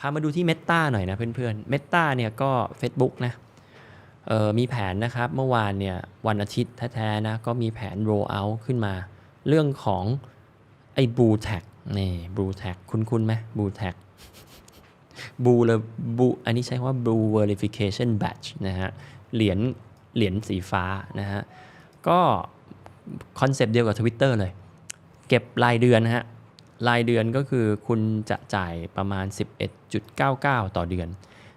พามาดูที่ Meta หน่อยนะเพื่อนๆ Meta เนี่ยก็ Facebook นะเออมีแผนนะครับเมื่อวานเนี่ยวันอาทิตย์แท้ๆนะก็มีแผน roll out ขึ้นมา เรื่องของไอ้ Blue Tag นี่ Blue Tag คุ้นๆไหม Blue Tag บูเลยบูอันนี้ใช้คำว่า Blue Verification Badge นะฮะเหรียญเหรียญสีฟ้านะฮะก็คอนเซปต์เดียวกับ Twitter เลย เก็บรายเดือนนะฮะ รายเดือนก็คือคุณจะจ่ายประมาณ 11.99 ต่อเดือน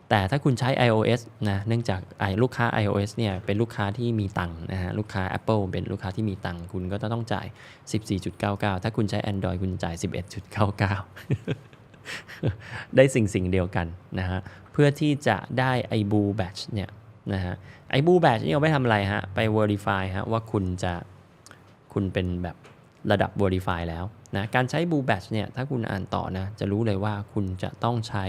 แต่ถ้าคุณใช้ iOS นะเนื่องจากลูกค้า iOS เนี่ยเป็นลูกค้าที่มีตังค์นะฮะลูกค้า Apple เป็นลูกค้าที่มีตังค์คุณก็จะต้องจ่าย 14.99 ถ้าคุณใช้ Android คุณจ่าย 11.99 ได้สิ่งสิ่งเดียวกันนะฮะเพื่อที่จะได้ไอบูแบชเนี่ยนะฮะไอบูแบชนี่เอาไปทำอะไรฮะไป verify ฮะว่าคุณจะคุณเป็นแบบ ระดับ verify แล้วนะการใช้บูแบชเนี่ยถ้าคุณอ่านต่อนะจะรู้เลยว่าคุณจะต้องใช้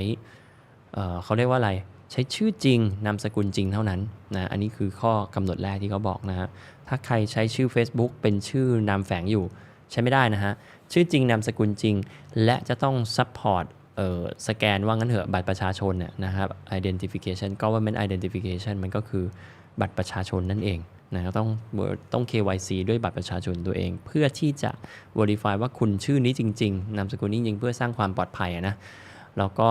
เเขาเรียกว่าอะไรใช้ชื่อจริงนามสกุลจริงเท่านั้นนะอันนี้คือข้อกำหนดแรกที่เขาบอกนะฮะถ้าใครใช้ชื่อ Facebook เป็นชื่อนามแฝงอยู่ใช้ไม่ได้นะฮะชื่อจริงนามสกุลจริง และจะต้อง support เอ่อสแกนว่างั้นเถอะบัตรประชาชนน่ยนะครับ identification government identification มันก็คือบัตรประชาชนนั่นเอง นะต้องต้อง KYC ด้วยบัตรประชาชนตัวเอง เพื่อที่จะ verify ว่าคุณชื่อนี้จริง ๆนามสกุลนี้จริงเพื่อสร้างความปลอดภัยนะแล้วก็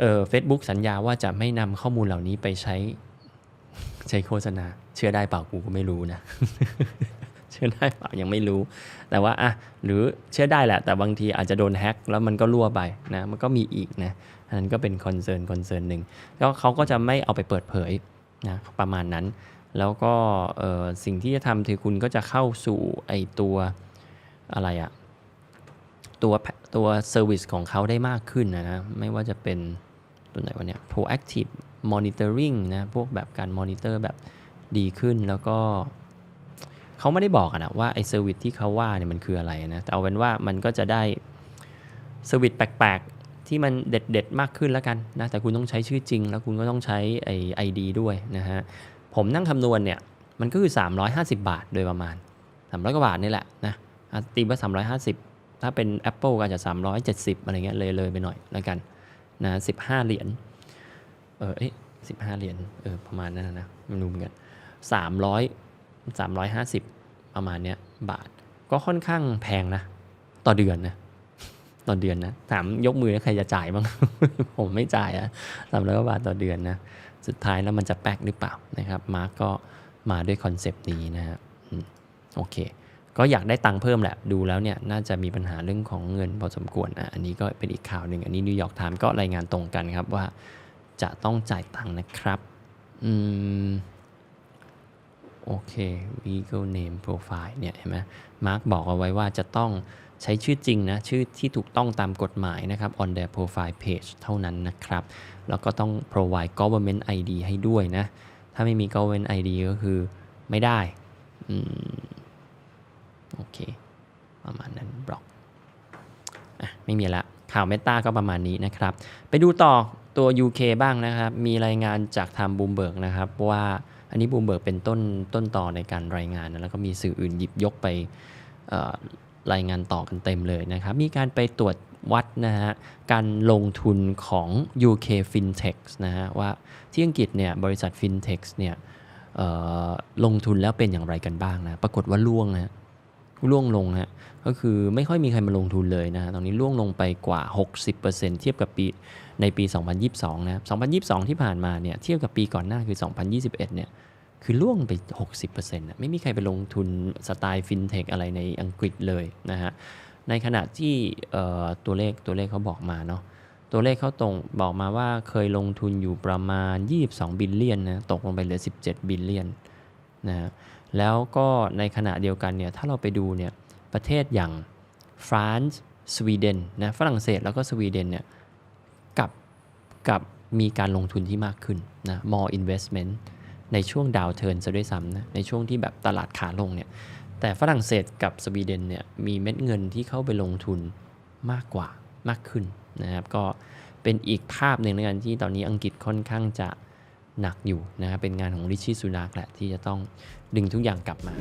เอ่อ Facebook สัญญาว่าจะไม่นำข้อมูลเหล่านี้ไปใช้ใช้โฆษณา เชื่อได้เปล่ากูก็ไม่รู้นะ เชื่อได้เปล่ายังไม่รู้ แต่ว่าอะหรือเชื่อได้แหละ แต่บางทีอาจจะโดนแฮ็กแล้วมันก็รั่วไปนะมันก็มีอีกนะอันนั้นก็เป็นคอนเซิร์นคอนเซิร์นหนึ่งแล้วเขาก็จะไม่เอาไปเปิดเผยนะประมาณนั้น แล้วก็สิ่งที่จะทำคือคุณก็จะเข้าสู่ไอตัวอะไรอะตัวตัวเซอร์วิสของเขาได้มากขึ้นนะนะ ไม่ว่าจะเป็นตัวไหนวะเนี่ย proactive monitoring นะ พวกแบบการ monitor แบบดีขึ้นแล้วก็เขาไม่ได้บอกอะนะว่าไอ้เซอร์วิสที่เขาว่าเนี่ยมันคืออะไรนะ แต่เอาเป็นว่ามันก็จะได้เซอร์วิสแปลกๆ ที่มันเด็ดๆ มากขึ้นแล้วกันนะ แต่คุณต้องใช้ชื่อจริง แล้วคุณก็ต้องใช้ไอ้ไอดีด้วยนะฮะ ผมนั่งคำนวณเนี่ยมันก็คือ 350 บาทโดยประมาณ 300กว่าบาทนี่แหละนะตีว่า 350 ถ้าเป็น Apple ก็อาจจะ 370 อะไรเงี้ยเลยเลยไปหน่อยแล้วกันนะ15 เหรียญเออเอ๊ะ15 เหรียญเออประมาณนั้นนะนะไม่รู้เหมือนกัน300 350 ประมาณเนี้ยบาท ก็ค่อนข้างแพงนะ ต่อเดือนนะต่อเดือนนะถามยกมือแล้วใครจะจ่ายบ้าง ผมไม่จ่ายอะสามร้อยกว่าบาทต่อเดือนนะ สุดท้ายแล้วมันจะแป๊กหรือเปล่านะครับมาร์กก็มาด้วยคอนเซปต์นี้นะฮะโอเค ก็อยากได้ตังค์เพิ่มแหละ ดูแล้วเนี่ยน่าจะมีปัญหาเรื่องของเงินพอสมควรอะอันนี้ก็เป็นอีกข่าวหนึ่ง อันนี้นิวยอร์กไทม์ก็รายงานตรงกันครับว่าจะต้องจ่ายตังค์นะครับ อืม โอเค legal name profile เนี่ยเห็นไหมมาร์กบอกเอาไว้ว่าจะต้องใช้ชื่อจริงนะ ชื่อที่ถูกต้องตามกฎหมายนะครับ on their profile page เท่านั้นนะครับ แล้วก็ต้อง provide government ID ให้ด้วยนะ ถ้าไม่มี government ID ก็คือไม่ได้อืมโอเค ประมาณนั้นบล็อกอะไม่มีละข่าวเมตาก็ประมาณนี้นะครับ ไปดูต่อตัว UK บ้างนะครับ มีรายงานจากทางบูมเบิร์กนะครับว่า อันนี้บูมเบิร์กเป็นต้นต้นต่อในการรายงานนะแล้วก็มีสื่ออื่นหยิบยกไปรายงานต่อกันเต็มเลยนะครับ มีการไปตรวจวัดนะฮะการลงทุนของ UK FinTech นะฮะว่าที่อังกฤษเนี่ยบริษัท FinTech เนี่ยลงทุนแล้วเป็นอย่างไรกันบ้างนะ ปรากฏว่าล่วงนะ ร่วงลงฮะก็คือไม่ค่อยมีใครมาลงทุนเลยนะฮะตอนนี้ร่วงลงไปกว่า 60%เทียบกับปีในปี 2022 นะครับ 2022 ที่ผ่านมาเนี่ยเทียบกับปีก่อนหน้าคือ 2021 เนี่ยคือร่วงไป 60%นะไม่มีใครไปลงทุนสไตล์ฟินเทคอะไรในอังกฤษเลยนะฮะในขณะที่ตัวเลขตัวเลขเขาบอกมาเนาะตัวเลขเขาตรงบอกมาว่าเคยลงทุนอยู่ประมาณ 22 บิลเลียนนะตกลงไปเหลือ 17 บิลเลียนนะฮะ แล้วก็ในขณะเดียวกันเนี่ยถ้าเราไปดูเนี่ยประเทศอย่างฟรานซ์สวีเดนนะฝรั่งเศสแล้วก็สวีเดนเนี่ยกับกับมีการลงทุนที่มากขึ้นนะ more investment ในช่วงดาวเทิร์นซะด้วยซ้ำนะในช่วงที่แบบตลาดขาลงเนี่ยแต่ฝรั่งเศสกับสวีเดนเนี่ยมีเม็ดเงินที่เข้าไปลงทุนมากกว่ามากขึ้นนะครับก็เป็นอีกภาพหนึ่งในการที่ตอนนี้อังกฤษค่อนข้างจะ หนักอยู่นะเป็นงานของริชี่สุนักแหละที่จะต้องดึงทุกอย่างกลับมา